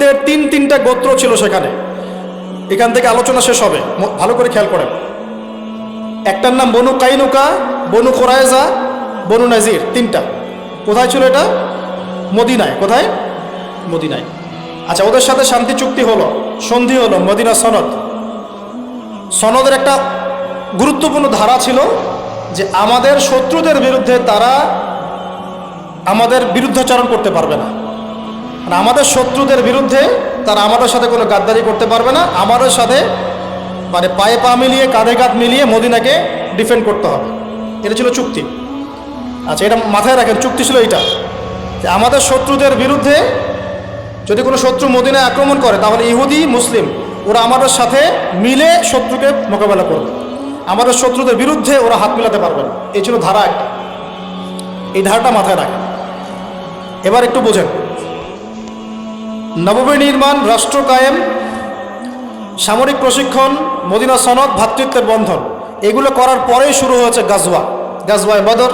ইহুদিদের তিন তিনটা গোত্র ছিল সেখানে। এখান থেকে আলোচনা শেষ হবে। ভালো করে খেয়াল করেন। একটার নাম বনু কাইনুকা, বনু কোরায়জা বনু নাজির, তিনটা। কোথায় ছিল এটা? মদিনায়। কোথায়? মদিনায়। আচ্ছা ওদের সাথে শান্তি চুক্তি হলো, সন্ধি হলো, মদিনা সনদ। সনদের একটা গুরুত্বপূর্ণ ধারা ছিল যে আমাদের শত্রুদের বিরুদ্ধে তারা আমাদের বিরুদ্ধাচরণ করতে পারবে না। মানে আমাদের শত্রুদের বিরুদ্ধে তারা আমাদের সাথে কোনো গাদ্দারি করতে পারবে না। আমাদের সাথে মানে পায়ে পা মিলিয়ে, কাঁধে কাঁধ মিলিয়ে মদিনাকে ডিফেন্ড করতে হবে। এটা ছিল চুক্তি। আচ্ছা এটা মাথায় রাখেন, চুক্তি ছিল এটা যে আমাদের শত্রুদের বিরুদ্ধে যদি কোনো শত্রু মদিনায় আক্রমণ করে, তাহলে ইহুদি, মুসলিম, ওরা আমাদের সাথে মিলে শত্রুকে মোকাবেলা করবে। আমাদের শত্রুদের বিরুদ্ধে ওরা হাত মিলাতে পারবে না। এই ছিল ধারা একটা। এই ধারাটা মাথায় রাখেন। এবার একটু বোঝেন। নবমী নির্মাণ, রাষ্ট্র কায়েম, সামরিক প্রশিক্ষণ, মদিনা সনদ, ভাতৃত্বের বন্ধন। এগুলো করার পরেই শুরু হয়েছে গাজওয়া। গাজওয়ায় বদর,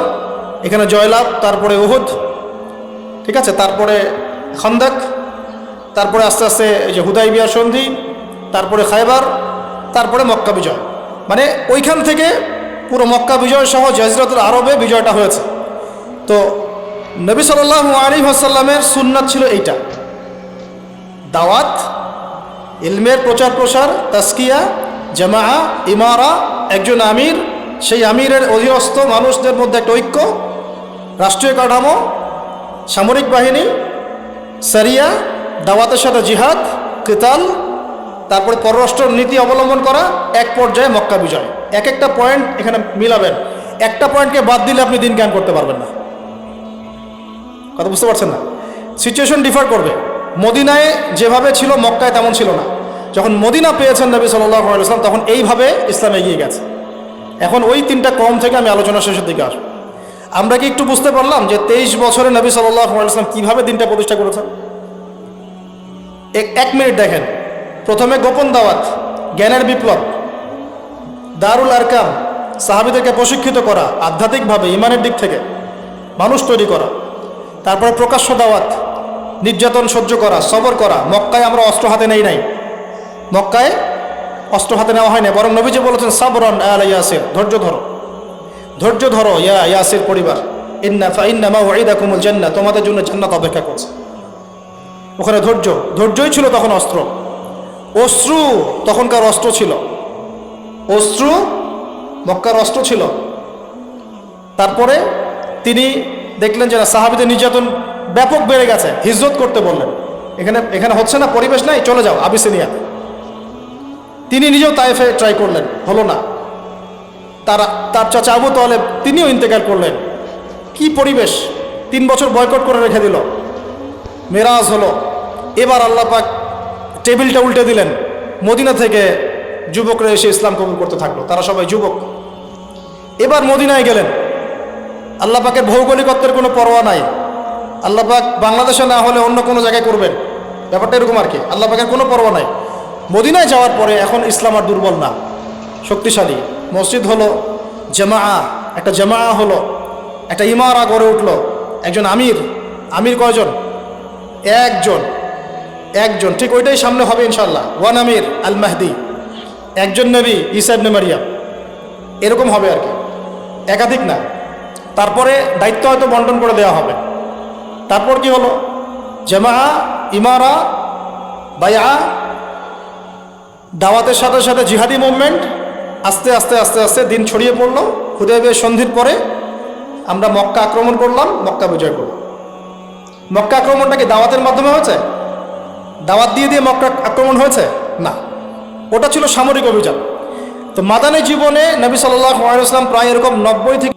এখানে জয়লাভ, তারপরে উহুদ, ঠিক আছে? তারপরে খন্দক, তারপরে আস্তে আস্তে এই যে হুদাই বিয়া সন্ধি, তারপরে খাইবার তারপরে মক্কা বিজয়। মানে ওইখান থেকে পুরো মক্কা বিজয় সহ জজরতুল আরবে বিজয়টা হয়েছে। তো নবী সাল্লাহ আলী আসাল্লামের সুন্নাত ছিল এইটা। দাওয়াত, ইলমের প্রচার প্রসার তাস্কিয়া জামা ইমারা, একজন আমির, সেই আমিরের অধীনস্থ মানুষদের মধ্যে একটা ঐক্য, রাষ্ট্রীয় কাঠামো, সামরিক বাহিনী, সারিয়া, দাওয়াতের সাথে জিহাদ, কিতাল, তারপরে পররাষ্ট্র নীতি অবলম্বন করা, এক পর্যায়ে মক্কা বিজয়। এক একটা পয়েন্ট এখানে মিলাবেন। একটা পয়েন্টকে বাদ দিলে আপনি দিন জ্ঞান করতে পারবেন না। কথা বুঝতে পারছেন না? সিচুয়েশন ডিফার করবে। মদিনায় যেভাবে ছিল, মক্কায় তেমন ছিল না। যখন মদিনা পেয়েছেন নবী সাল্লাম তখন এইভাবে ইসলাম এগিয়ে গেছে। এখন ওই তিনটা কম থেকে আমি আলোচনা শেষের দিকে আসব। আমরা কি একটু বুঝতে পারলাম যে তেইশ বছরে নবী সাল্লাম কীভাবে দিনটা প্রতিষ্ঠা করেছেন? এক- মিনিট দেখেন। প্রথমে গোপন দাওয়াত, জ্ঞানের বিপ্লব, দারুল আরকাম, সাহাবিদেরকে প্রশিক্ষিত করা, আধ্যাত্মিকভাবে, ইমানের দিক থেকে, মানুষ তৈরি করা, তারপরে প্রকাশ্য দাওয়াত নির্যাতন সহ্য করা সবর করা মক্কায় আমরা অস্ত্র হাতে নেই নাই। মক্কায় অস্ত্র হাতে নেওয়া হয় না বরং নবীজি বলেছেন সাবরন আল ইয়াসির ধৈর্য ধরো। ধৈর্য ধরো ইয়া ইয়াসির পরিবার। ইন্না ইন্না মা ওয়াইদা কুমুল জান্নাত তোমাদের জন্য জান্নাত অপেক্ষা করছে। ওখানে ধৈর্য ধৈর্যই ছিল তখন অস্ত্র। অশ্রু তখনকার অস্ত্র ছিল। অশ্রু মক্কার অস্ত্র ছিল। তারপরে তিনি দেখলেন যে না, সাহাবিদের নির্যাতন ব্যাপক বেড়ে গেছে। হিজরত করতে বললেন। এখানে এখানে হচ্ছে না, পরিবেশ নাই, চলে যাও, আবিসিনিয়া। তিনি নিজেও তাইফে ট্রাই করলেন, হলো না। তারা, তার চাচা আবু তাহলে তিনিও ইন্তেকাল করলেন। কি পরিবেশ? তিন বছর বয়কট করে রেখে দিল। মেরাজ হলো। এবার আল্লাহ পাক টেবিলটা উল্টে দিলেন। মদিনা থেকে যুবকরা এসে ইসলাম কবুল করতে থাকল। তারা সবাই যুবক। এবার মদিনায় গেলেন। আল্লাহ পাকের ভৌগোলিকত্বের কোনো পরোয়া নাই। আল্লাহ পাক বাংলাদেশে না হলে অন্য কোনো জায়গায় করবেন? ব্যাপারটা এরকম আর কি। আল্লাহ পাকের কোনো পর্ব নাই। মদিনায় যাওয়ার পরে এখন ইসলাম আর দুর্বল না। শক্তিশালী। মসজিদ হলো জামা একটা জামা হলো, একটা ইমারা গড়ে উঠল। একজন আমির। আমির কয়জন? একজন। একজন। ঠিক ওইটাই সামনে হবে ইনশাল্লাহ ওয়ান আমির আল মাহদি একজন নবী ইসাইব মারিয়াম। এরকম হবে আর কি। একাধিক না। তারপরে দায়িত্ব হয়তো বন্টন করে দেওয়া হবে। তারপর কি হলো? জামা ইমারা বায়া দাওয়াতের সাথে সাথে জিহাদি মুভমেন্ট আস্তে আস্তে আস্তে আস্তে দিন ছড়িয়ে পড়ল। হুদয়বের সন্ধির পরে আমরা মক্কা আক্রমণ করলাম, মক্কা বিজয় করলাম। মক্কা আক্রমণটা কি দাওয়াতের মাধ্যমে হয়েছে? দাওয়াত দিয়ে দিয়ে মক্কা আক্রমণ হয়েছে? না। ওটা ছিল সামরিক অভিযান। তো মাদানী জীবনে নবী সাল্লাহ আলাইসলাম প্রায় এরকম নব্বই থেকে